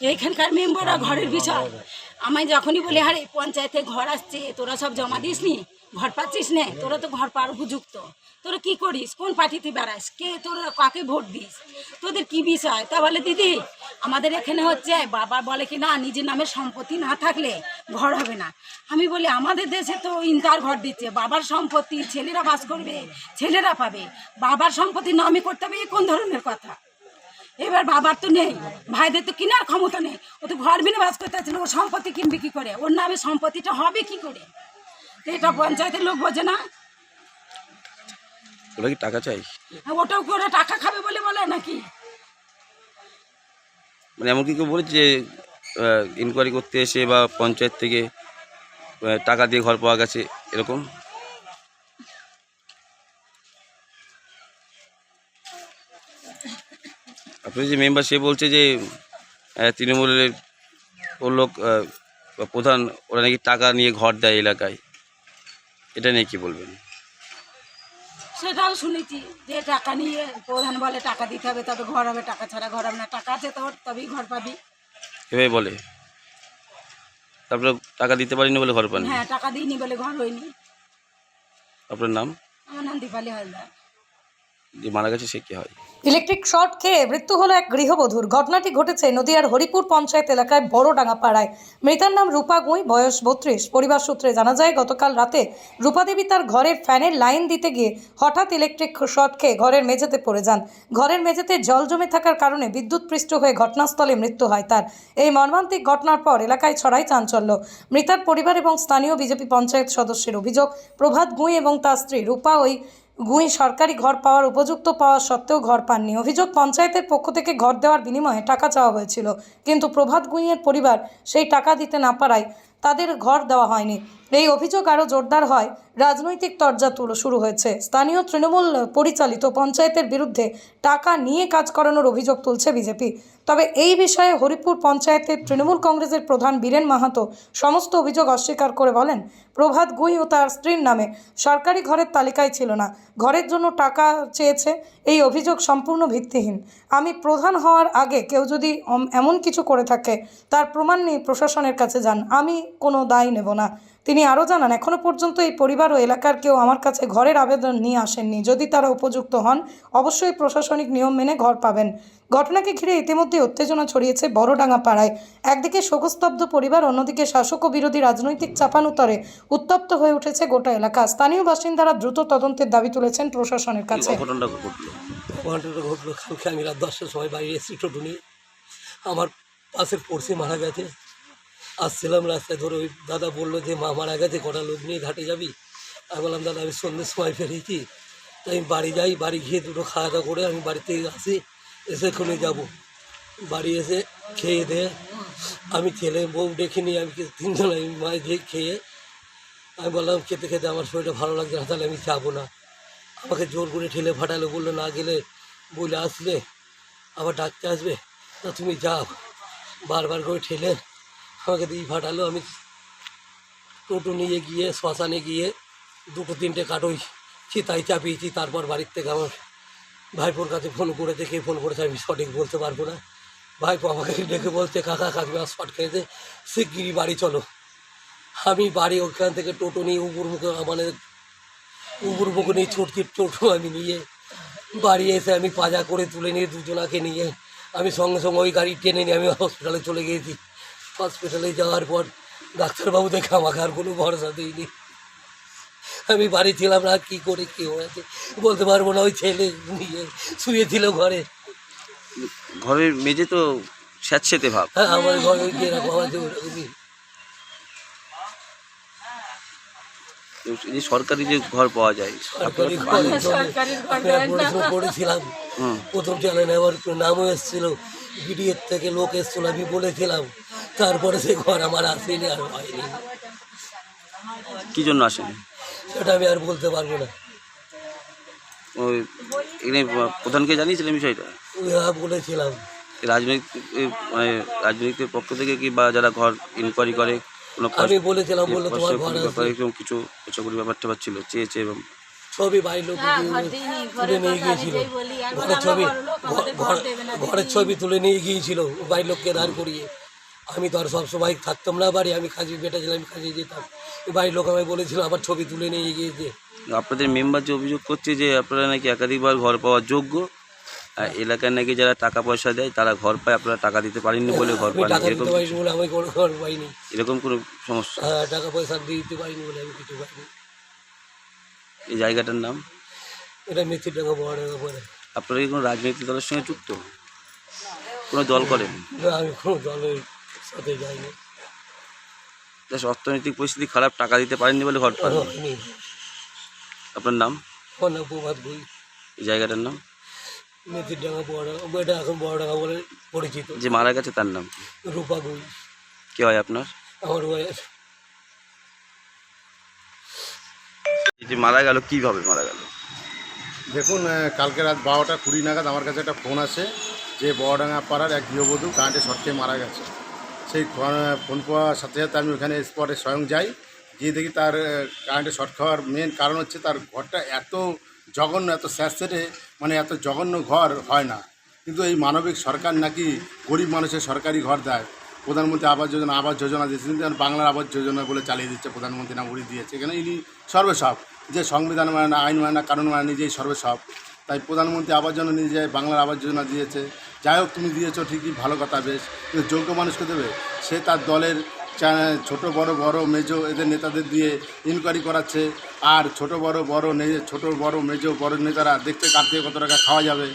এইখানকার মেম্বাররা ঘরের বিষয় আমায় যখনই বলি, আরে, পঞ্চায়েতে ঘর আসছে, তোরা সব জমা দিস নি ঘর পাচ্ছিস নে? তোরা তো ঘর পাওয়ার উপযুক্ত। তোরা কি করিস? কোন পার্টিতে বেড়াস? কে তোরা, কাকে ভোট দিস? তোদের কি বিষয়? তা বলে, দিদি, আমাদের এখানে হচ্ছে, বাবা বলে কি না, নিজের নামে সম্পত্তি না থাকলে ঘর হবে না। আমি বলি, আমাদের দেশে তো ইন্টার ঘর দিচ্ছে। বাবার সম্পত্তি ছেলেরা বাস করবে, ছেলেরা পাবে। বাবার সম্পত্তি নামে করতে হবে এ কোন ধরনের কথা? এবার বাবার তো নেই ভাইদের তো কেনার ক্ষমতা নেই। ও তো ঘর বিনে বাস করতে না ও সম্পত্তি কিনবে কি করে? ওর নামে সম্পত্তিটা হবে কি করে? এটা পঞ্চায়েতের লোক বোঝে না। ওরা কি টাকা চাই? ওটাও করে টাকা খাবে বলে বলে নাকি? মানে এমন কি কেউ বলেছে যে ইনকোয়ারি করতে এসে বা পঞ্চায়েত থেকে টাকা দিয়ে ঘর পাওয়া গেছে এরকম? আপনি যে মেম্বার সে বলছে যে তৃণমূলের ওর লোক প্রধান ওরা নাকি টাকা নিয়ে ঘর দেয় এলাকায়। এটা নিয়ে কি বলবেন? সেটাও শুনেছি যে টাকা নিয়ে প্রধান বলে টাকা দিতে হবে তবে ঘর হবে টাকা ছাড়া ঘর হবে না। টাকা আছে তোর তবেই ঘর পাবি। এভাবে বলে? তারপরে টাকা দিতে পারিনি বলে ঘর পাননি? হ্যাঁ টাকা দিইনি বলে ঘর হয়নি। আপনার নাম? আমার নাম দীপালি হালদার। যে মারা গেছে সে কি হয়? ইলেকট্রিক শর্ট খেয়ে মৃত্যু হলো এক গৃহবধূর। ঘটনাটি ঘটেছে নদিয়ার হরিপুর পঞ্চায়েত এলাকায় বড়ডাঙ্গা পাড়ায় মৃতার নাম রূপা গুঁই, বয়স বত্রিশ। পরিবার সূত্রে জানা যায়, গতকাল রাতে রূপা দেবী তার ঘরের ফ্যানের লাইন দিতে গিয়ে হঠাৎ ইলেকট্রিক শর্ট খেয়ে ঘরের মেঝেতে পড়ে যান। ঘরের মেঝেতে জল জমে থাকার কারণে বিদ্যুৎ পৃষ্ঠ হয়ে ঘটনাস্থলে মৃত্যু হয় তার। এই মর্মান্তিক ঘটনার পর এলাকায় ছড়াই চাঞ্চল্য। মৃতার পরিবার এবং স্থানীয় বিজেপি পঞ্চায়েত সদস্যের অভিযোগ, প্রভাত গুঁই এবং তার স্ত্রী রূপা ওই গুঁই সরকারি ঘর পাওয়ার, উপযুক্ত পাওয়া সত্ত্বেও ঘর পাননি। অভিযোগ পঞ্চায়েতের পক্ষ থেকে ঘর দেওয়ার বিনিময়ে টাকা চাওয়া হয়েছিল। কিন্তু প্রভাত গুঁইয়ের পরিবার সেই টাকা দিতে না পারায় তাদের ঘর দেওয়া হয়নি। এই অভিযোগ আরও জোরদার হয়। রাজনৈতিক তরজা তুলো শুরু হয়েছে। স্থানীয় তৃণমূল পরিচালিত পঞ্চায়েতের বিরুদ্ধে টাকা নিয়ে কাজ করানোর অভিযোগ তুলছে বিজেপি। তবে এই বিষয়ে হরিপুর পঞ্চায়েতের তৃণমূল কংগ্রেসের প্রধান বীরেন মাহাতো সমস্ত অভিযোগ অস্বীকার করে বলেন, প্রভাত গুই ও তার স্ত্রীর নামে সরকারি ঘরের তালিকায় ছিল না। ঘরের জন্য টাকা চেয়েছে। এই অভিযোগ সম্পূর্ণ ভিত্তিহীন। আমি প্রধান হওয়ার আগে কেউ যদি এমন কিছু করে থাকে, তার প্রমাণ নিয়ে প্রশাসনের কাছে যান। আমি কোনো দায় নেব না। তিনি আরও জানান এখনও পর্যন্ত এই পরিবার ও এলাকার কেউ আমার কাছে ঘরের আবেদন নিয়ে আসেননি। যদি তারা উপযুক্ত হন অবশ্যই প্রশাসনিক নিয়ম মেনে ঘর পাবেন। ঘটনাকে ঘিরে ইতিমধ্যে উত্তেজনা ছড়িয়েছে বড়ডাঙ্গা পাড়ায় একদিকে শোকস্তব্ধ পরিবার অন্যদিকে শাসক ও বিরোধী রাজনৈতিক চাপানুতরে উত্তপ্ত হয়ে উঠেছে গোটা এলাকা। স্থানীয় বাসিন্দারা দ্রুত তদন্তের দাবি তুলেছেন প্রশাসনের কাছে। অঘটনটা ঘটলো? ঘটনাটা ঘটলো কালকে আমি রাত দশটার সময় বাইরে এসেছি টোটো নিয়ে। আমার পাশের পড়শি মারা গেছে। আসছিলাম রাস্তায়, ধরে ওই দাদা বলল যে, মা মারা গেছে, কটা লোক নিয়ে ঘাটে যাবি? আমি বললাম, দাদা, আমি সন্ধ্যের সময় ফেরেছি, তাই আমি বাড়ি যাই, বাড়ি গিয়ে দুটো খাওয়া দাওয়া করে আমি বাড়িতে আসি, এসে এক্ষুনি যাব। বাড়ি এসে খেয়ে দে, আমি ছেলে বউ ডেকে নিয়ে আমি তিনজন আমি মায়ে দিয়ে খেয়ে, আমি বললাম, খেতে খেতে আমার শরীরটা ভালো লাগছে না, তাহলে আমি যাব না। আমাকে জোর করে ঠেলে ফাটালো, বলল, না গেলে বলে আসলে আবার ডাকতে আসবে, তা তুমি যাও। বারবার করে ঠেলে আমাকে দিয়ে ফাটালো আমি টোটো নিয়ে গিয়ে, শ্মশানে গিয়ে দুটো তিনটে কাটোই চিতাই চাপিয়েছি, তারপর বাড়ির থেকে আমার ভাইপোর কাছে ফোন করে দেখে ফোন করেছে আমি সঠিক বলতে পারব না। ভাইপো আমাকে ডেকে বলছে, কাকা কাকিমা শট খেয়েছে শিগগিরি বাড়ি চলো। আমি বাড়ি ওখান থেকে টোটো নিয়ে উপর মুখে মানে উপর মুখে নিয়ে ছুটকি টোটো আমি নিয়ে বাড়ি এসে আমি পাজা করে তুলে নিয়ে দুজনাকে নিয়ে আমি সঙ্গে সঙ্গে ওই গাড়ি টেনে নিয়ে আমি হসপিটালে চলে গিয়েছি। হসপিটালে যাওয়ার পর ডাক্তারবাবু দেখে আমাকে আর কোনো ভরসা দিইনি আমি বাড়ি ছিলাম না কী করে কী হয়েছে? বলতে পারব না ওই ছেলে নিয়ে শুয়েছিল ঘরে। ঘরের মেঝে তো স্যাঁতসেতে ভাব। হ্যাঁ আমার ঘরে যেরকম আছে ওরকমই। যে সরকারি যে ঘর পাওয়া যায় সরকারি ঘর। পড়াশোনা করেছিলাম। হুম। প্রথম চ্যানেলে আমার নামও এসেছিল বিডিএর থেকে লোক এসেছিল আমি বলেছিলাম তারপরে সে ঘর আমার আসেনি আর হয়নি। কি জন্য আসেনি? সেটা আমি আর বলতে পারব না। ওই এখানে প্রধানকে জানিয়েছিলেন বিষয়টা? হ্যাঁ বলেছিলাম। রাজনৈতিক মানে রাজনৈতিক পক্ষ থেকে কি বা যারা ঘর ইনকোয়ারি করে কোনো আমি বলেছিলাম বলল তোমার ঘর ব্যাপারে আছে। এরকম কিছু পেশাগুলি ব্যাপার ট্যাপার ছিল চেয়েছে এবং ছবি বাড়ির লোক হ্যাঁ, তুলে নিয়ে গিয়েছিল। যেই বলি, আর ঘরের ছবি ঘর ঘর- দেবে না ঘরের ছবি তুলে নিয়ে গিয়েছিল বাড়ির লোককে দাঁড় করিয়ে। আমি তো আর সব সময় থাকতাম না বাড়ি আমি কাজে বেটা ছিলাম আমি কাজে যেতাম। বাড়ির লোক আমায় বলেছিল আবার ছবি তুলে নিয়ে গিয়েছে আপনাদের মেম্বার যে অভিযোগ করছে যে আপনারা নাকি একাধিকবার ঘর পাওয়ার যোগ্য আর এলাকায় নাকি যারা টাকা পয়সা দেয় তারা ঘর পায় আপনারা টাকা দিতে পারেননি বলে ঘর পান টাকা দিতে পারিনি বলে আমি কোনো ঘর পাইনি। এরকম কোনো সমস্যা? হ্যাঁ টাকা পয়সা দিতে পারিনি বলে আমি কিছু পাইনি। এই জায়গাটার নাম? এটা মেথির টাকা বড় টাকা পরে আপনারা কি কোনো রাজনৈতিক দলের সঙ্গে যুক্ত? কোনো দল করেন? না, আমি কোনো দলের সাথে যাইনি জাস্ট অর্থনৈতিক পরিস্থিতি খারাপ টাকা দিতে পারেননি বলে ঘর পান আপনার নাম? এই জায়গাটার নাম? মেথির ডাঙ্গা বড় এটা এখন বড় বলে পরিচিত। যে মারা গেছে তার নাম? রূপা গুই কে হয় আপনার? আমার বয়স। যে মারা গেল কীভাবে মারা গেল? দেখুন কালকে রাত বারোটা কুড়ি নাগাদ আমার কাছে একটা ফোন আছে যে বড়ডাঙ্গা পাড়ার এক গৃহবধূ কারেন্টে শর্ট মারা গেছে। সেই ফোন- পাওয়ার সাথে সাথে আমি ওখানে স্পটে স্বয়ং যাই। গিয়ে দেখি তার কারেন্টে শর্ট খাওয়ার মেন কারণ হচ্ছে তার ঘরটা এত জঘন্য, এত স্যাঁতস্যাঁতে মানে এত জঘন্য ঘর হয় না। কিন্তু এই মানবিক সরকার নাকি গরিব মানুষের সরকারি ঘর দেয়। প্রধানমন্ত্রী আবাস যোজনা আবাস যোজনা দিয়েছে, কিন্তু বাংলার আবাস যোজনা বলে চালিয়ে দিচ্ছে প্রধানমন্ত্রী নাম উড়ি দিয়েছে। এখানে ইনি সর্বসব। যে সংবিধান মানে না, আইন মানে না, কানুন মানে নিজেই সর্বসব। তাই প্রধানমন্ত্রী আবাস যোজনা যায়, বাংলার আবাস যোজনা দিয়েছে। যাই হোক, তুমি দিয়েছ ঠিকই, ভালো কথা বেশ। কিন্তু যোগ্য মানুষকে দেবে? সে তার দলের ছোট, বড় বড়, মেজো, এদের নেতাদের দিয়ে ইনকোয়ারি করাচ্ছে। আর ছোট, বড় বড় ছোট, বড়, মেজো, বড় নেতারা দেখতে কার থেকে কত টাকা খাওয়া যাবে?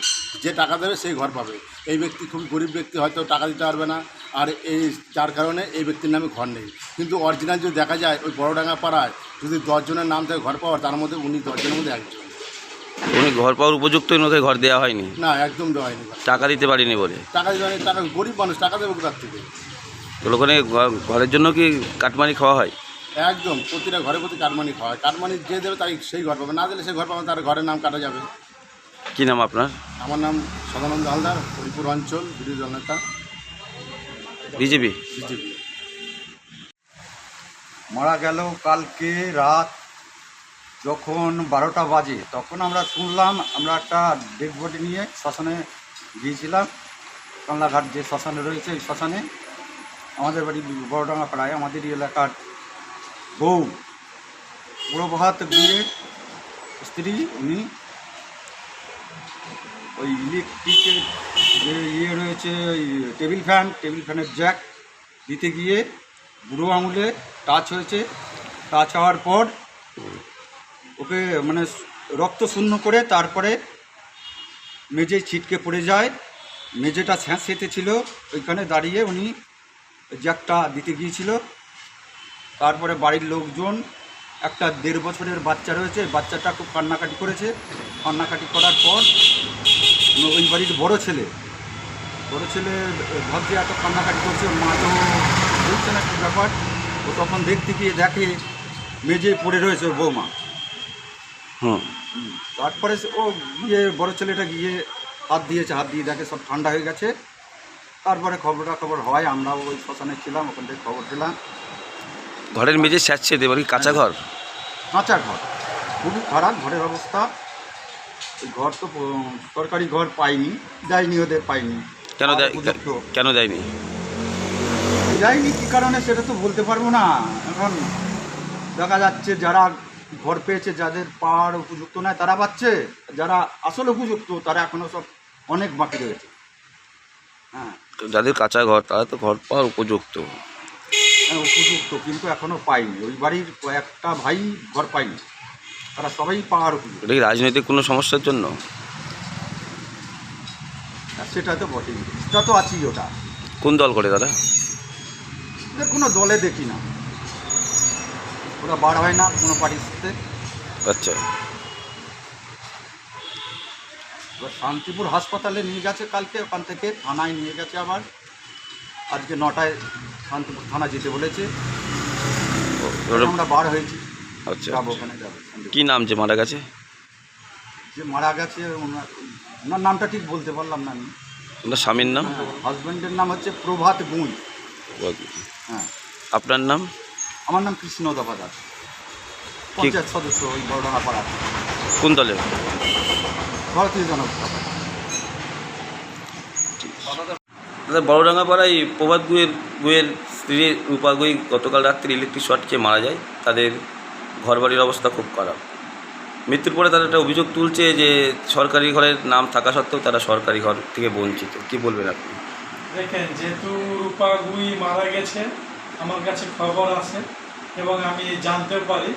যে টাকা দেবে, সেই ঘর পাবে। এই ব্যক্তি খুব গরিব ব্যক্তি, হয়তো টাকা দিতে পারবে না। আর এই, যার কারণে এই ব্যক্তির নামে ঘর নেই। কিন্তু অরিজিনাল যদি দেখা যায়, ওই বড়ডাঙ্গা পাড়ায় যদি দশজনের নাম থেকে ঘর পাওয়ার, তার মধ্যে উনি দশজনের মধ্যে একজন। উনি ঘর পাওয়ার উপযুক্ত ওনাকে ঘর দেওয়া হয়নি। না একদম দেওয়া হয়নি। টাকা দিতে পারিনি বলে। টাকা দিতে টাকা গরিব মানুষ টাকা দেবে কোথার থেকে? তো ওখানে ঘরের জন্য কি কাটমানি খাওয়া হয়? একদম প্রতিটা ঘরে প্রতি কাটমানি খাওয়া হয়। কাটমানি যে দেবে তাই সেই ঘর পাবে। না দিলে সেই ঘর পাবে তার ঘরের নাম কাটা যাবে। কি নাম আপনার? আমার নাম সদানন্দ হালদার হরিপুর অঞ্চল বিরোধী দল নেতা। বিজেপি? বিজেপি। মারা গেল কালকে রাত যখন বারোটা বাজে, তখন আমরা শুনলাম, আমরা একটা ডেড বডি নিয়ে শ্মশানে গিয়েছিলাম। কামলাঘাট যে শ্মশানে রয়েছে ওই শ্মশানে আমাদের বাড়ি বড়ডাঙ্গা পাড়ায় আমাদের এলাকার বউ, প্রভাত গুয়ের স্ত্রী, উনি ওই ইলেকট্রিকের যে ইয়ে রয়েছে, ওই টেবিল ফ্যান, টেবিল ফ্যানের জ্যাক দিতে গিয়ে বুড়ো আঙুলে টাচ হয়েছে। টাচ হওয়ার পর ওকে মানে রক্ত শূন্য করে তারপরে মেঝে ছিটকে পড়ে যায়। মেঝেটা স্যাঁতসেঁতে ছিল। ওইখানে দাঁড়িয়ে উনি জ্যাকটা দিতে গিয়েছিল। তারপরে বাড়ির লোকজন, একটা দেড় বছরের বাচ্চা রয়েছে, বাচ্চাটা খুব কান্নাকাটি করেছে। কান্নাকাটি করার পর ওই বাড়ির বড় ছেলে। বড় ছেলে ভাবছে, এত কান্নাকাটি করছে, মা তো বলছে না কি ব্যাপার? ও তখন দেখতে গিয়ে দেখে মেঝে পড়ে রয়েছে বৌমা। তারপরে ও গিয়ে বড় ছেলেটা গিয়ে হাত দিয়েছে হাত দিয়ে দেখে সব ঠান্ডা হয়ে গেছে। তারপরে খবরটা খবর হয় আমরাও ওই শ্মশানে ছিলাম ওখান থেকে খবর পেলাম। ঘরের মেঝে স্যাচ্ছে দেবার কি কাঁচা ঘর? কাঁচা ঘর। খুবই খারাপ ঘরের অবস্থা। ঘর তো সরকারি ঘর পাইনি দেয়নি ওদের পাইনি। কেন দেয় কেন দেয়নি? দেয়নি কী কারণে সেটা তো বলতে পারব না। এখন দেখা যাচ্ছে যারা ঘর পেয়েছে যাদের পাওয়ার উপযুক্ত নয় তারা পাচ্ছে। যারা আসলে উপযুক্ত তারা এখনও সব অনেক বাকি রয়েছে। হ্যাঁ। যাদের কাঁচা ঘর তারা তো ঘর পাওয়ার উপযুক্ত। হ্যাঁ, উপযুক্ত কিন্তু এখনও পাইনি ওই বাড়ির কয়েকটা ভাই ঘর পাইনি তারা সবাই পাওয়ার উপযুক্ত। এটা কি রাজনৈতিক কোনো সমস্যার জন্য? আর সেটা তো বটেই। সেটা তো আছেই ওটা। কোন দল করে তারা কোনো দলে দেখি না। ওরা বার হয় না কোনো পার্টির সাথে আচ্ছা এবার শান্তিপুর হাসপাতালে নিয়ে গেছে কালকে ওখান থেকে থানায় নিয়ে গেছে আবার আজকে নটায় শান্তিপুর থানা যেতে বলেছে আমরা বার হয়েছি আচ্ছা যাব ওখানে যাব কি নাম যে মারা গেছে যে মারা গেছে ওনার ওনার নামটা ঠিক বলতে পারলাম না আমি ওনার স্বামীর নাম হাজব্যান্ডের নাম হচ্ছে প্রভাত গুঁই হ্যাঁ আপনার নাম আমার নাম কৃষ্ণ দফাদার পঞ্চায়েত সদস্য ওই বড়ডাঙ্গা পাড়া কোন দলের? ভারতীয় জনতা। দাদা বড়ডাঙ্গা পাড়ায় প্রভাত গুয়ের গুয়ের স্ত্রী রূপা গুই গতকাল রাত্রে ইলেকট্রিক শর্ট খেয়ে মারা যায়। তাদের ঘরবাড়ির অবস্থা খুব খারাপ। মৃত্যুর পরে তারা একটা অভিযোগ তুলছে যে সরকারি ঘরের নাম থাকা সত্ত্বেও তারা সরকারি ঘর থেকে বঞ্চিত। কি বলবেন আপনি? দেখেন যেহেতু রূপা গুই মারা গেছে আমার কাছে খবর আছে। এবং আমি জানতেও পারি।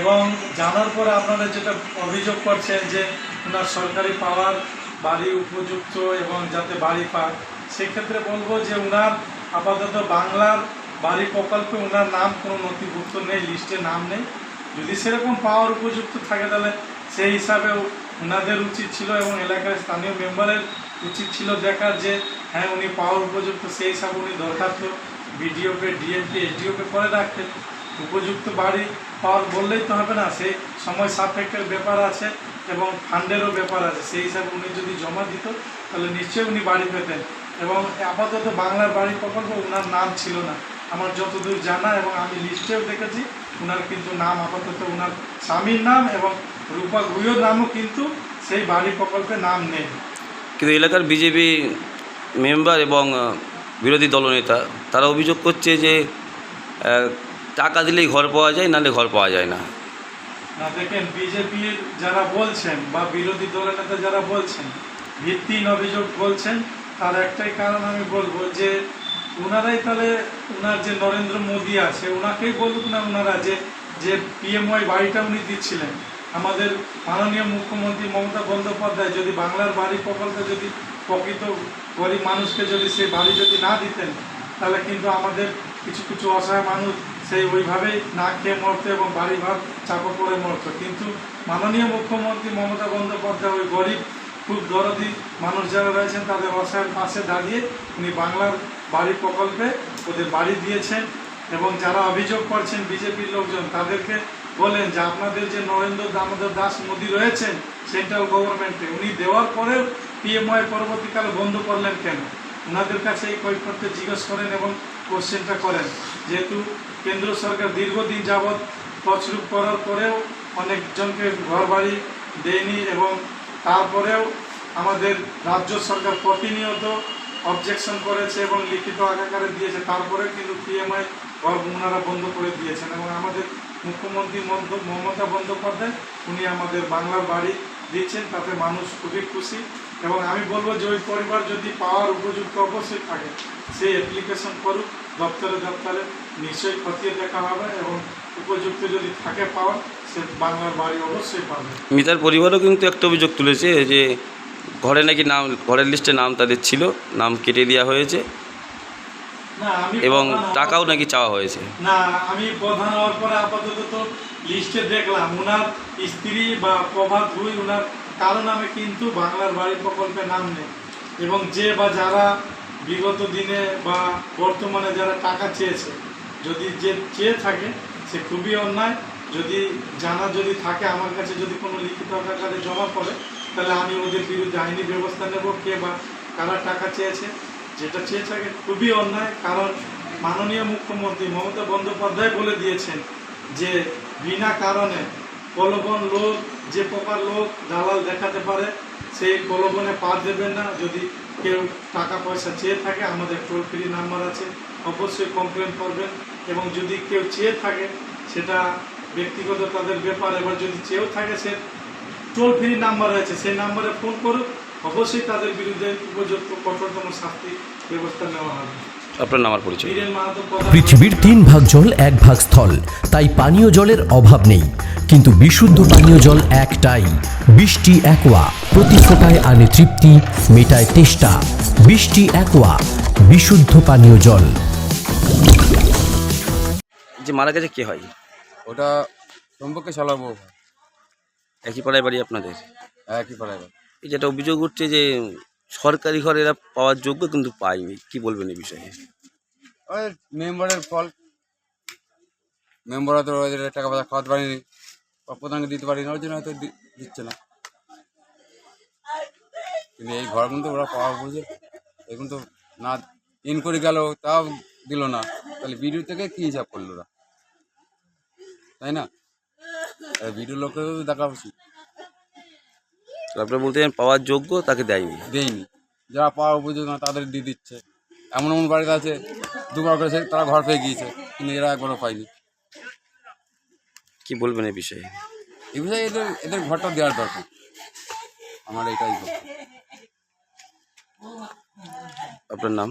এবং জানার পরে আপনারা যেটা অভিযোগ করছেন যে ওনার সরকারি পাওয়ার বাড়ি উপযুক্ত এবং যাতে বাড়ি পাক, সেক্ষেত্রে বলব যে ওনার আপাতত বাংলার বাড়ি প্রকল্পে ওনার নাম কোনো নথিভুক্ত নেই, লিস্টে নাম নেই। যদি সেরকম পাওয়ার উপযুক্ত থাকে তাহলে সেই হিসাবে ওনাদের উচিত ছিল এবং এলাকার স্থানীয় মেম্বারের উচিত ছিল দেখার যে হ্যাঁ উনি পাওয়ার উপযুক্ত, সেই হিসাবে উনি দরখাস্ত, বিডিওকে, ডিএমকে, এসডিওকে করে রাখতেন। উপযুক্ত বাড়ি পাওয়ার বললেই তো হবে না। সেই সময় সাপেক্ষের ব্যাপার আছে এবং ফান্ডেরও ব্যাপার আছে। সেই হিসাবে উনি যদি জমা দিত, তাহলে নিশ্চয়ই উনি বাড়ি পেতেন। এবং আপাতত বাংলার বাড়ি প্রকল্প ওনার নাম ছিল না। আমার যতদূর জানা এবং আমি লিস্টেও দেখেছি ওনার কিন্তু নাম আপাতত ওনার স্বামীর নাম এবং রূপা গুইয়ের নামও কিন্তু সেই বাড়ি প্রকল্পে নাম নেই। কিন্তু এলাকার বিজেপি মেম্বার এবং বিরোধী দলনেতা, তারা অভিযোগ করছে যে টাকা দিলেই ঘর পাওয়া যায়, নাহলে ঘর পাওয়া যায় না। না, দেখেন, বিজেপির যারা বলছেন বা বিরোধী দলের নেতা যারা বলছেন, ভিত্তিহীন অভিযোগ বলছেন, তার একটাই কারণ আমি বলব যে ওনারাই তাহলে ওনার যে নরেন্দ্র মোদী আছে ওনাকেই বলুক না ওনারা যে যে পিএমওয়াই বাড়িটা উনি দিচ্ছিলেন। আমাদের মাননীয় মুখ্যমন্ত্রী মমতা বন্দ্যোপাধ্যায় যদি বাংলার বাড়ি প্রকল্পে যদি প্রকৃত গরিব মানুষকে যদি সেই বাড়ি যদি না দিতেন, তাহলে কিন্তু আমাদের কিছু কিছু অসহায় মানুষ সেই ওইভাবেই না খেয়ে মরতো এবং বাড়ি ঘর চাপা পড়ে মরতো। কিন্তু মাননীয় মুখ্যমন্ত্রী মমতা বন্দ্যোপাধ্যায়, ওই গরিব, খুব দরদি মানুষ যারা রয়েছেন, তাদের অসহায়ের পাশে দাঁড়িয়ে উনি বাংলার বাড়ি প্রকল্পে ওদের বাড়ি দিয়েছেন এবং যারা অভিযোগ করছেন বিজেপির লোকজন, তাদেরকে বলেন যে আপনাদের যে নরেন্দ্র দামোদর দাস মোদী রয়েছেন, সেন্ট্রাল গভর্নমেন্টে, উনি দেওয়ার পরেও পিএমআই পরবর্তীকালে বন্ধ করলেন কেন? ওনাদের কাছে এই কৈফতটা জিজ্ঞেস করেন এবং কোশ্চেনটা করেন। যেহেতু কেন্দ্র সরকার দীর্ঘদিন যাবৎ তছরূপ করার পরেও অনেকজনকে ঘর বাড়ি দেয়নি এবং তারপরেও আমাদের রাজ্য সরকার প্রতিনিয়ত অবজেকশন করেছে এবং লিখিত আকারে দিয়েছে। তারপরে কিন্তু পিএমআই ঘর ওনারা বন্ধ করে দিয়েছেন এবং আমাদের মুখ্যমন্ত্রী মমতা- বন্দ্যোপাধ্যায়, উনি আমাদের বাংলার বাড়ি দিচ্ছেন। তাতে মানুষ খুবই খুশি। এবং আমি বলব যে ওই পরিবার যদি পাওয়ার উপযুক্ত অবশ্যই থাকে সেই অ্যাপ্লিকেশন করুক দপ্তরে দপ্তরে নিশ্চয়ই খতিয়ে দেখা হবে এবং উপযুক্ত যদি থাকে পাওয়ার সে বাংলার বাড়ি অবশ্যই পাবে। মিতার পরিবারও কিন্তু একটা অভিযোগ তুলেছে যে ঘরে নাকি নাম ঘরের লিস্টে নাম তাদের ছিল নাম কেটে দেওয়া হয়েছে এবং টাকাও নাকি চাওয়া হয়েছে। না আমি প্রধান হওয়ার পরে আপাতত তো লিস্টে দেখলাম ওনার স্ত্রী বা প্রভাত ওনার কারও নামে কিন্তু বাংলার বাড়ি প্রকল্পে নাম নেই। এবং যে বা যারা বিগত দিনে বা বর্তমানে যারা টাকা চেয়েছে, যদি যে চেয়ে থাকে, সে খুবই অন্যায়। যদি জানা যদি থাকে, আমার কাছে যদি কোনো লিখিত আকারে জমা পড়ে, তাহলে আমি ওদের বিরুদ্ধে আইনি ব্যবস্থা নেব, কে বা কারা টাকা চেয়েছে, যেটা চেয়ে থাকে, খুবই অন্যায়। কারণ মাননীয় মুখ্যমন্ত্রী মমতা বন্দ্যোপাধ্যায় বলে দিয়েছেন যে, বিনা কারণে প্রলোভন লোক, যে প্রকার লোক দালাল দেখাতে পারে, সেই প্রলোভনে পা দেবেন না। যদি কেউ টাকা পয়সা চেয়ে থাকে, আমাদের টোল ফ্রি নাম্বার আছে, অবশ্যই কমপ্লেন করবেন। এবং যদি কেউ চেয়ে থাকে, সেটা ব্যক্তিগত তাদের ব্যাপার। এবার যদি চেয়েও থাকে, সে টোল ফ্রি নাম্বার আছে সেই নাম্বারে ফোন করুক। অবশ্যই তাদের বিরুদ্ধে উপযুক্ত কঠোরতম শাস্তি ব্যবস্থা নেওয়া হবে। আপনার নামার পরিচয় পৃথিবীর তিন ভাগ জল এক ভাগ স্থল। তাই পানীয় জলের অভাব নেই। কিন্তু বিশুদ্ধ পানীয় জল একটাই। বৃষ্টি একোয়া। প্রতি ফোটায় আনে তৃপ্তি মেটায় তেষ্টা। বৃষ্টি একোয়া। বিশুদ্ধ পানীয় জল। যে মারা গেছে কে হয়? ওটা সম্পর্কে চালাবো একই পাড়ায় বাড়ি আপনাদের? একই পাড়ায় বাড়ি। যেটা অভিযোগ উঠছে যে সরকারি ঘর এরা পাওয়ার যোগ্য কিন্তু পায়নি। কি বলবেন এই বিষয়ে? মেম্বারের ফল। মেম্বাররা তো ওদের টাকা পয়সা খাওয়াতে পারেনি প্রধানকে দিতে পারেনি, ওই জন্য হয়তো দিচ্ছে না। কিন্তু এই ঘর কিন্তু ওরা পাওয়া বুঝে। এখন তো না ইন করে গেল, তাও দিল না। তাহলে ভিডিও থেকে কী হিসাব করল ওরা? তাই না? ভিডিও লোকেও দেখা উচিত। আপনারা বলতে পাওয়ার যোগ্য তাকে দেয়নি? দেয়নি। যারা পাওয়ার উপযোগ না তাদের দিয়ে দিচ্ছে। এমন এমন বাড়িতে আছে দুবার করেছে তারা ঘর পেয়ে গিয়েছে কিন্তু এরা একবারও পাইনি কি বলবেন এই বিষয়ে? এই বিষয়ে এদের এদের ঘরটা দেওয়ার দরকার। আমার এটাই আপনার নাম?